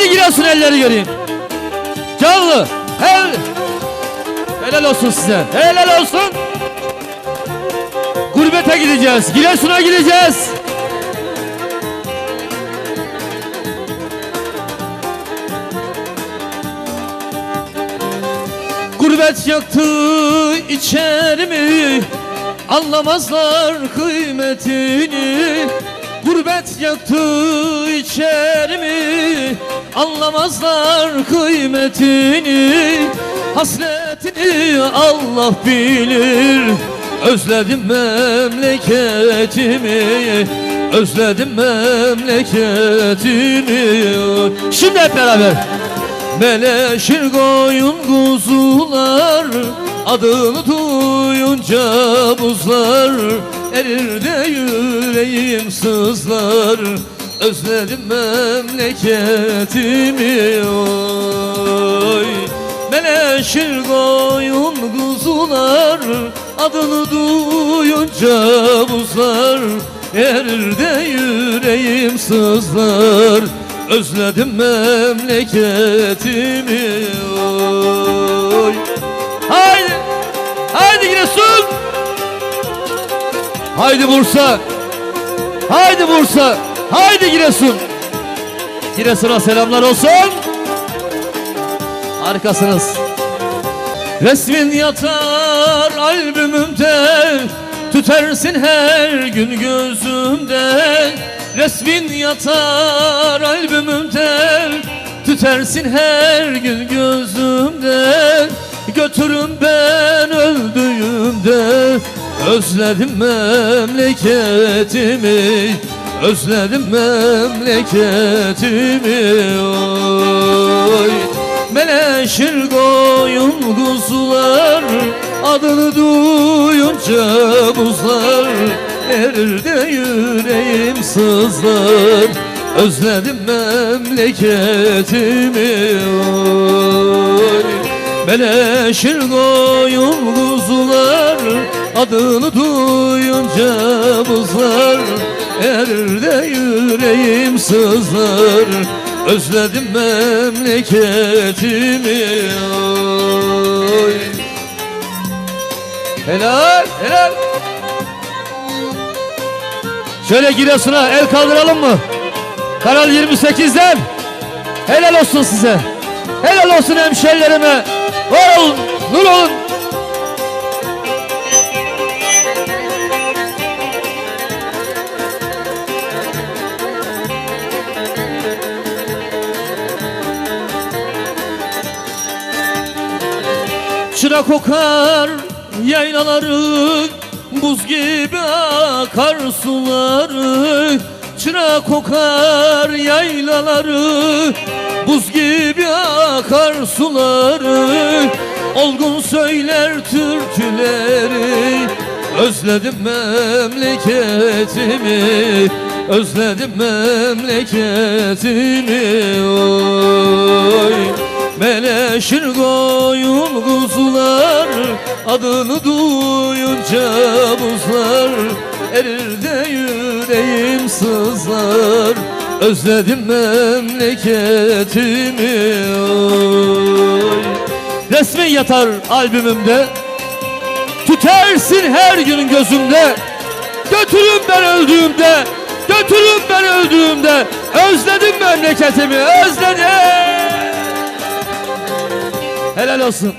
Haydi Giresun elleri göreyim. Canlı. Hel. Helal olsun size. Helal olsun. Gurbete gideceğiz. Giresun'a gideceğiz. Gurbet yaktı içerimi Anlamazlar kıymetini Gurbet yaktı içerimi Anlamazlar kıymetini Hasretini Allah bilir. Özledim memleketimi Özledim memleketimi. Şimdi hep beraber. Meleşir koyun kuzular Adını duyunca buzlar. Erir de yüreğim sızlar Özledim memleketimi oy. Meleşir koyun kuzular Adını duyunca buzlar. Erir de yüreğim sızlar Özledim memleketimi oy. Haydi Haydi Giresun. Haydi Bursa. Haydi Bursa Haydi Giresun. Giresun'a selamlar olsun. Harikasınız. Resmin yatar albümümde Tütersin her gün gözümde. Resmin yatar albümümde Tütersin her gün gözümde. Götürün ben öldüğümde. Özledim memleketimi Özledim memleketimi oy. Meleşir koyun kuzular Adını duyunca buzlar. Erir de yüreğim sızlar Özledim memleketimi oy. Meleşir koyun kuzular Adını duyunca buzlar Erir yüreğim sızlar. Özledim memleketimi. Oy. Helal helal. Şöyle Giresun'a el kaldıralım mı? Kanal 28'den Helal olsun size. Helal olsun hemşerilerime. Var olun, nur olun Çıra kokar yaylaları Buz gibi akar suları. Çıra kokar yaylaları Buz gibi akar suları. Olgun söyler türküleri Özledim memleketimi. Özledim memleketimi oy. Meleşir koyun kuzular Adını duyunca buzlar Erir de yüreğim sızlar. Özledim memleketimi oy. Resmin yatar albümümde Tütersin her gün gözümde. Götürün ben öldüğümde Götürün ben öldüğümde. Özledim memleketimi özledim. Helal olsun